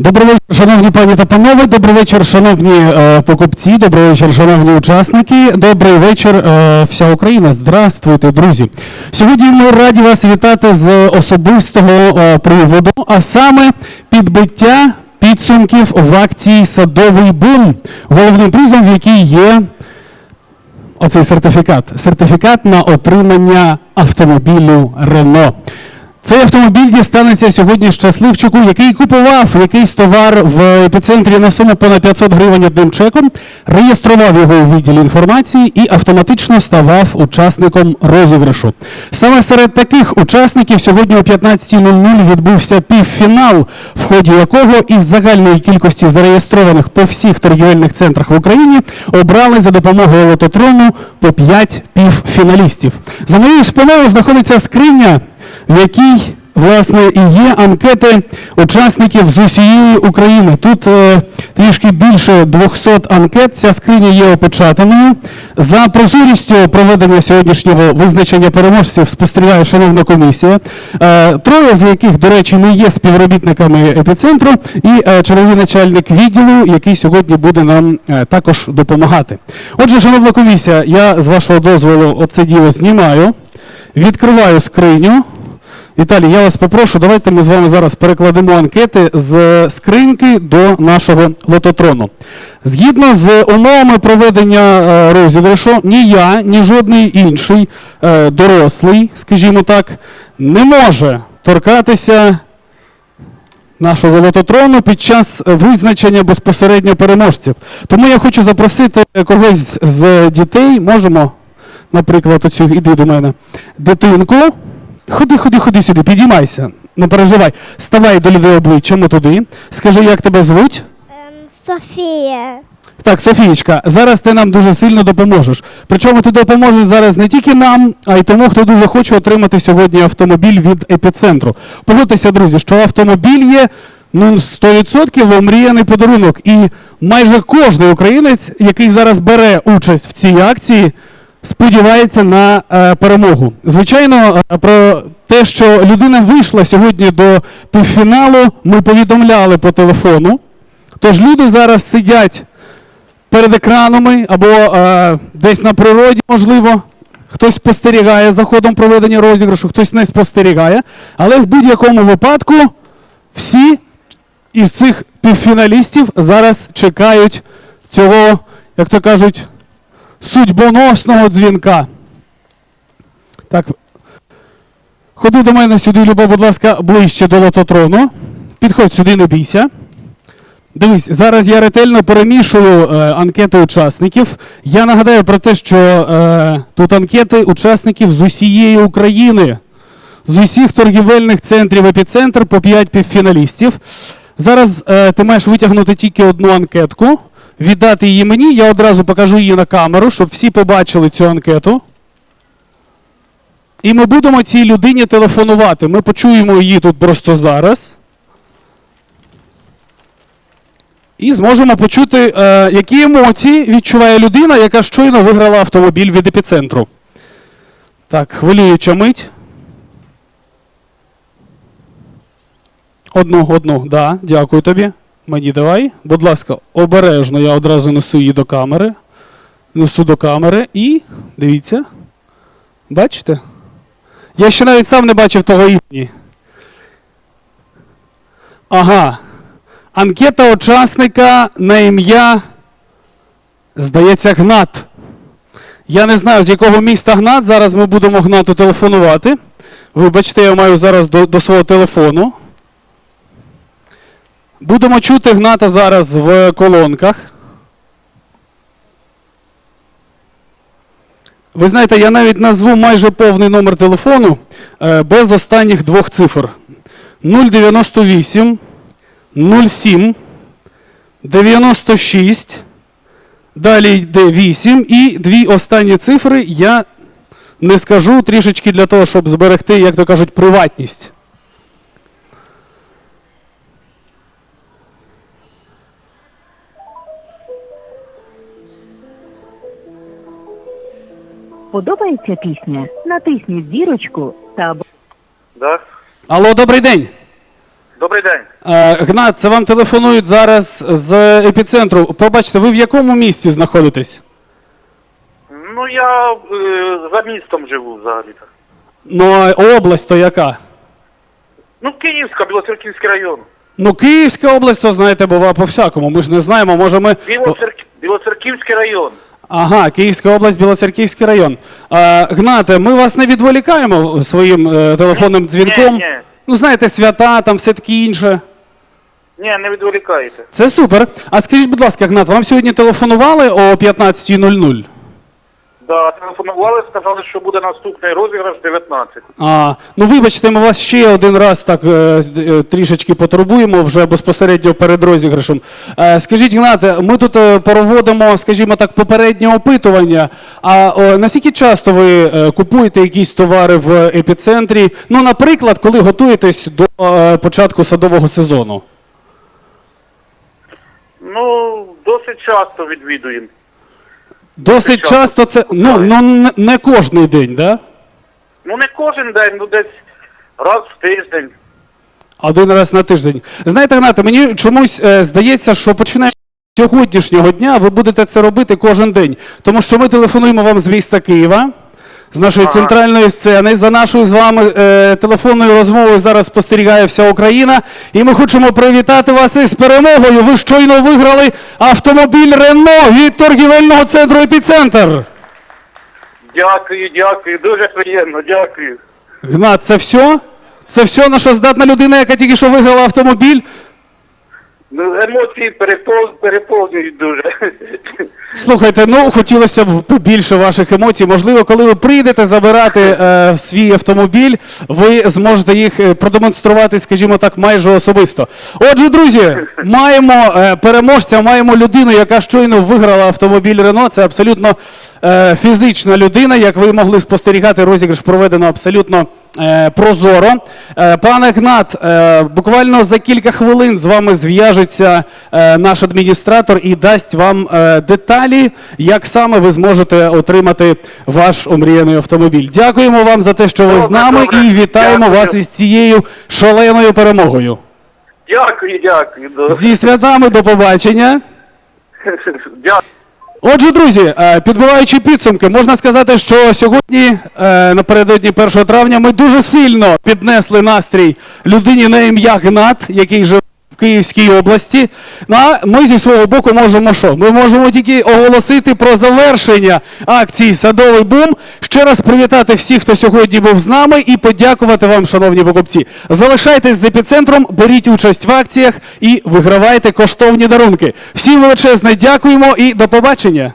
Добрий вечір, шановні пані та панове. Добрий вечір, шановні е, покупці. Добрий вечір, шановні учасники. Добрий вечір, е, вся Україна. Здравствуйте, друзі. Сьогодні ми раді вас вітати з особистого е, приводу, а саме підбиття підсумків в акції Садовий бум, головним призом, в якій є оцей сертифікат. Сертифікат на отримання автомобілю Рено. Цей автомобіль дістанеться сьогодні щасливчику, який купував якийсь товар в епіцентрі на суму понад 500 гривень одним чеком, реєстрував його у відділі інформації і автоматично ставав учасником розіграшу. Саме серед таких учасників сьогодні о 15.00 відбувся півфінал, в ході якого із загальної кількості зареєстрованих по всіх торгівельних центрах в Україні обрали за допомогою лототрону по 5 півфіналістів. За моєю спиною знаходиться скриня в якій власне і є анкети учасників з усієї України. Тут е, трішки більше 200 анкет. Ця скриня є опечатаною. За прозорістю проведення сьогоднішнього визначення переможців спостерігає шановна комісія. Е, троє з яких, до речі, не є співробітниками епіцентру, і е, черговий начальник відділу, який сьогодні буде нам е, також допомагати. Отже, шановна комісія, я з вашого дозволу оце діло знімаю. Відкриваю скриню. Віталій, я вас попрошу, давайте ми з вами зараз перекладемо анкети з скриньки до нашого лототрону. Згідно з умовами проведення е, розіграшу, ні я, ні жодний інший е, дорослий, скажімо так, не може торкатися нашого лототрону під час визначення безпосередньо переможців. Тому я хочу запросити когось з дітей, можемо, наприклад, оцю, іди до мене, дитинку. Ходи, ходи, ходи сюди, підіймайся. Не переживай. Ставай до людей обличчям туди. Скажи, як тебе звуть? Ем, Софія. Так, Софієчка, зараз ти нам дуже сильно допоможеш. Причому ти допоможеш зараз не тільки нам, а й тому, хто дуже хоче отримати сьогодні автомобіль від епіцентру. Погодьтеся, друзі, що автомобіль є ну, 100% омріяний подарунок. І майже кожен українець, який зараз бере участь в цій акції, сподівається на е, перемогу. Звичайно, е, про те, що людина вийшла сьогодні до півфіналу, ми повідомляли по телефону. Тож люди зараз сидять перед екранами або е, десь на природі, можливо. Хтось спостерігає за ходом проведення розіграшу, хтось не спостерігає. Але в будь-якому випадку всі із цих півфіналістів зараз чекають цього, як то кажуть, судьбоносного дзвінка. Так. Ходи до мене сюди, Люба, будь ласка, ближче до лототрону. Підходь сюди, не бійся. Дивись, зараз я ретельно перемішую е, анкети учасників. Я нагадаю про те, що е, тут анкети учасників з усієї України, з усіх торгівельних центрів епіцентр по 5 півфіналістів. Зараз е, ти маєш витягнути тільки одну анкетку, віддати її мені. Я одразу покажу її на камеру, щоб всі побачили цю анкету. І ми будемо цій людині телефонувати. Ми почуємо її тут просто зараз. І зможемо почути, е, які емоції відчуває людина, яка щойно виграла автомобіль від епіцентру. Так, хвилююча мить. Одну, одну, да, дякую тобі. Мені давай. Будь ласка, обережно, я одразу несу її до камери. Несу до камери і. Дивіться. Бачите? Я ще навіть сам не бачив того імені. Ага. Анкета учасника на ім'я, здається, Гнат. Я не знаю, з якого міста Гнат. Зараз ми будемо Гнату телефонувати. Вибачте, я маю зараз до, до свого телефону. Будемо чути Гната зараз в колонках. Ви знаєте, я навіть назву майже повний номер телефону е, без останніх двох цифр. 098 07 96. Далі йде 8. І дві останні цифри я не скажу трішечки для того, щоб зберегти, як то кажуть, приватність. Подобається пісня? Натисніть зірочку та Да, Алло, добрий день. Добрий день. Е, Гнат, це вам телефонують зараз з епіцентру. Пробачте, ви в якому місті знаходитесь? Ну я е, за містом живу взагалі-то. Ну, а область то яка? Ну, Київська, Білоцерківський район. Ну, Київська область, то знаєте, бува по-всякому. Ми ж не знаємо, може ми. Білоцерк... Білоцерківський район. Ага, Київська область, Білоцерківський район. А, Гнате, ми вас не відволікаємо своїм е, телефонним дзвінком. ні. Ну, знаєте, свята, там все таке інше. Ні, не відволікаєте. Це супер. А скажіть, будь ласка, Гнат, вам сьогодні телефонували о 15.00? Да, телефонували, сказали, що буде наступний розіграш 19. А, ну вибачте, ми вас ще один раз так е, е, трішечки потурбуємо вже безпосередньо перед розіграшем. Е, скажіть, Гнате, ми тут е, проводимо, скажімо так, попереднє опитування. А о, наскільки часто ви е, купуєте якісь товари в епіцентрі? Ну, наприклад, коли готуєтесь до е, початку садового сезону? Ну, досить часто відвідуємо. Досить часто часто це ну, ну не, не кожний день, да? Ну, не кожен день, ну десь раз в тиждень. Один раз на тиждень. Знаєте, Гната, мені чомусь е, здається, що починаючи з сьогоднішнього дня ви будете це робити кожен день. Тому що ми телефонуємо вам з міста Києва, з нашої центральної сцени. За нашою з вами е, телефонною розмовою зараз спостерігає вся Україна. І ми хочемо привітати вас із перемогою. Ви щойно виграли автомобіль Рено від торгівельного центру Епіцентр. Дякую, дякую, дуже приємно, дякую. Гнат, це все? Це все, на що здатна людина, яка тільки що виграла автомобіль? Ну, емоції переповнюють дуже. Слухайте, ну хотілося б побільше ваших емоцій. Можливо, коли ви прийдете забирати е, свій автомобіль, ви зможете їх е, продемонструвати, скажімо так, майже особисто. Отже, друзі, маємо е, переможця, маємо людину, яка щойно виграла автомобіль Рено. Це абсолютно е, фізична людина. Як ви могли спостерігати, розіграш проведено абсолютно. е, Прозоро. Е, Пане Гнат, буквально за кілька хвилин з вами зв'яжеться наш адміністратор і дасть вам е, деталі, як саме ви зможете отримати ваш омріяний автомобіль. Дякуємо вам за те, що ви з нами, і вітаємо Дякую. вас із цією шаленою перемогою. Дякую, дякую. Зі святами до побачення. Дякую. Отже, друзі, е, підбиваючи підсумки, можна сказати, що сьогодні, е, напередодні 1 травня, ми дуже сильно піднесли настрій людині на ім'я Гнат, який живе Київській області. Ну, а ми зі свого боку можемо що? Ми можемо тільки оголосити про завершення акції Садовий бум. Ще раз привітати всіх, хто сьогодні був з нами, і подякувати вам, шановні покупці. Залишайтесь з епіцентром, беріть участь в акціях і вигравайте коштовні дарунки. Всім величезне дякуємо і до побачення.